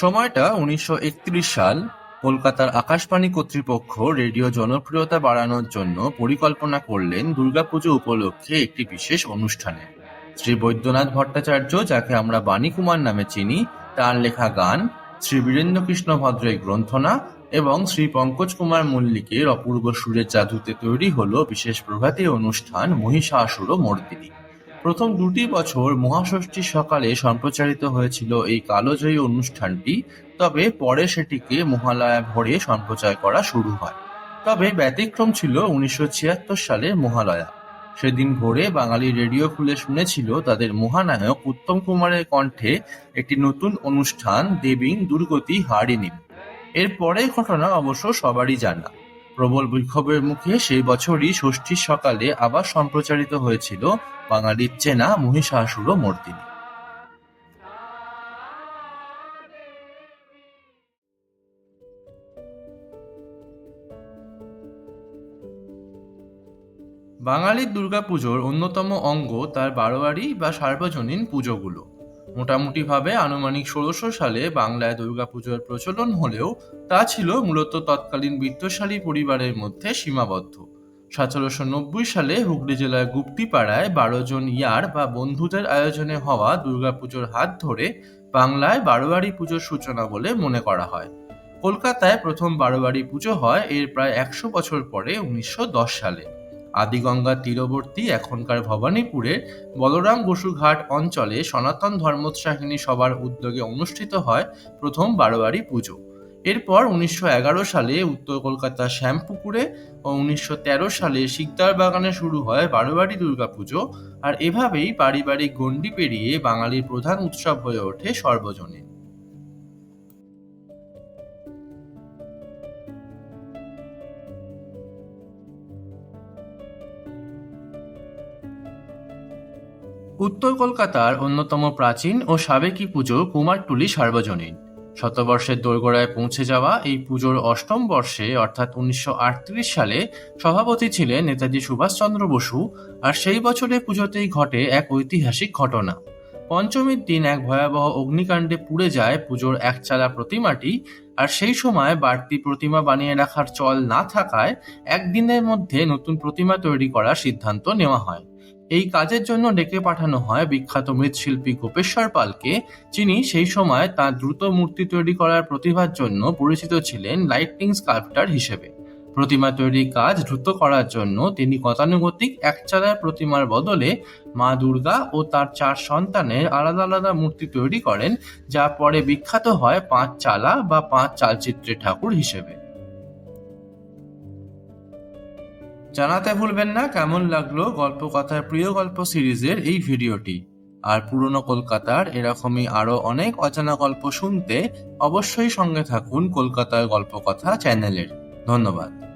সময়টা উনিশশো একত্রিশ সাল। কলকাতার আকাশবাণী কর্তৃপক্ষ রেডিও জনপ্রিয়তা বাড়ানোর জন্য পরিকল্পনা করলেন দুর্গাপুজো উপলক্ষে একটি বিশেষ অনুষ্ঠানে। শ্রী বৈদ্যনাথ ভট্টাচার্য, যাকে আমরা বাণী কুমার নামে চিনি, তার লেখা গান, শ্রী বীরেন্দ্রকৃষ্ণ ভদ্রের গ্রন্থনা এবং শ্রী পঙ্কজ কুমার মল্লিকের অপূর্ব সুরের জাদুতে তৈরি হলো বিশেষ প্রভাতী অনুষ্ঠান মহিষাসুর মর্দিনী। প্রথম দুটি বছর মহাষষ্ঠীর সকালে সম্প্রচারিত হয়েছিল এই কালোজয়ী অনুষ্ঠানটি, তবে পরে সেটিকে মহালয়া ভরে সম্প্রচার করা শুরু হয়। তবে ব্যতিক্রম ছিল উনিশশো ছিয়াত্তর সালে মহালয়া। সেদিন ভোরে বাঙালি রেডিও খুলে শুনেছিল তাদের মহানায়ক উত্তম কুমারের কণ্ঠে একটি নতুন অনুষ্ঠান, দেবীন দুর্গতি হারিনি এর পরের ঘটনা অবশ্য সবারই জানা। প্রবল বিক্ষোভের মুখে সেই বছরই ষষ্ঠীর সকালে আবার সম্প্রচারিত হয়েছিল বাঙালির চেনা মহিষাসুর মর্দিনী বাঙালির দুর্গাপুজোর অন্যতম অঙ্গ তার বারোয়ারি বা সার্বজনীন পুজোগুলো। মোটামুটিভাবে আনুমানিক ষোলোশো সালে বাংলায় দুর্গাপুজোর প্রচলন হলেও তা ছিল মূলত তৎকালীন বিত্তশালী পরিবারের মধ্যে সীমাবদ্ধ। সতেরোশো নব্বই সালে হুগলি জেলার গুপ্তিপাড়ায় বারো জন ইয়ার বা বন্ধুদের আয়োজনে হওয়া দুর্গাপুজোর হাত ধরে বাংলায় বারোয়ারি পুজোর সূচনা বলে মনে করা হয়। কলকাতায় প্রথম বারোয়ারি পুজো হয় এর প্রায় একশো বছর পরে উনিশশো দশ সালে। আদিগঙ্গার তীরবর্তী এখনকার ভবানীপুরে বলরাম বসু ঘাট অঞ্চলে সনাতন ধর্মোৎসাহিনী সবার উদ্যোগে অনুষ্ঠিত হয় প্রথম বারোয়ারি পুজো। এরপর উনিশশো এগারো সালে উত্তর কলকাতার শ্যামপুকুরে ও উনিশশো তেরো সালে শিকদার বাগানে শুরু হয় বারোয়ারি দুর্গাপুজো আর এভাবেই পারিবারিক গণ্ডি পেরিয়ে বাঙালির প্রধান উৎসব হয়ে ওঠে সর্বজনীন। উত্তর কলকাতার অন্যতম প্রাচীন ও সাবেকি পুজো কুমারটুলি সার্বজনীন। শতবর্ষের দোরগোড়ায় পৌঁছে যাওয়া এই পুজোর অষ্টম বর্ষে, অর্থাৎ উনিশশো আটত্রিশ সালে, সভাপতি ছিলেন নেতাজি সুভাষচন্দ্র বসু, আর সেই বছরে পুজোতেই ঘটে এক ঐতিহাসিক ঘটনা। পঞ্চমীর দিন এক ভয়াবহ অগ্নিকাণ্ডে পুড়ে যায় পুজোর একচালা প্রতিমাটি, আর সেই সময় বাড়তি প্রতিমা বানিয়ে রাখার চল না থাকায় একদিনের মধ্যে নতুন প্রতিমা তৈরি করার সিদ্ধান্ত নেওয়া হয়। এই কাজের জন্য ডেকে পাঠানো হয় বিখ্যাত মৃৎশিল্পী গোপেশ্বর পালকে, যিনি সেই সময় তার দ্রুত মূর্তি তৈরি করার প্রতিভার জন্য পরিচিত ছিলেন লাইটনিং স্কাল্পটার হিসেবে। প্রতিমা তৈরির কাজ দ্রুত করার জন্য তিনি গতানুগতিক একচালার প্রতিমার বদলে মা দুর্গা ও তার চার সন্তানের আলাদা আলাদা মূর্তি তৈরি করেন, যা পরে বিখ্যাত হয় পাঁচ চালা বা পাঁচ চালচিত্রের ঠাকুর হিসেবে। জানাতে ভুলবেন না, কেমন লাগল গল্প কথার প্রিয় গল্প সিরিজের এই ভিডিওটি। আর পুরনো কলকাতার এরকমই আরও অনেক অজানা গল্প শুনতে অবশ্যই সঙ্গে থাকুন কলকাতার গল্প কথা চ্যানেলের। ধন্যবাদ।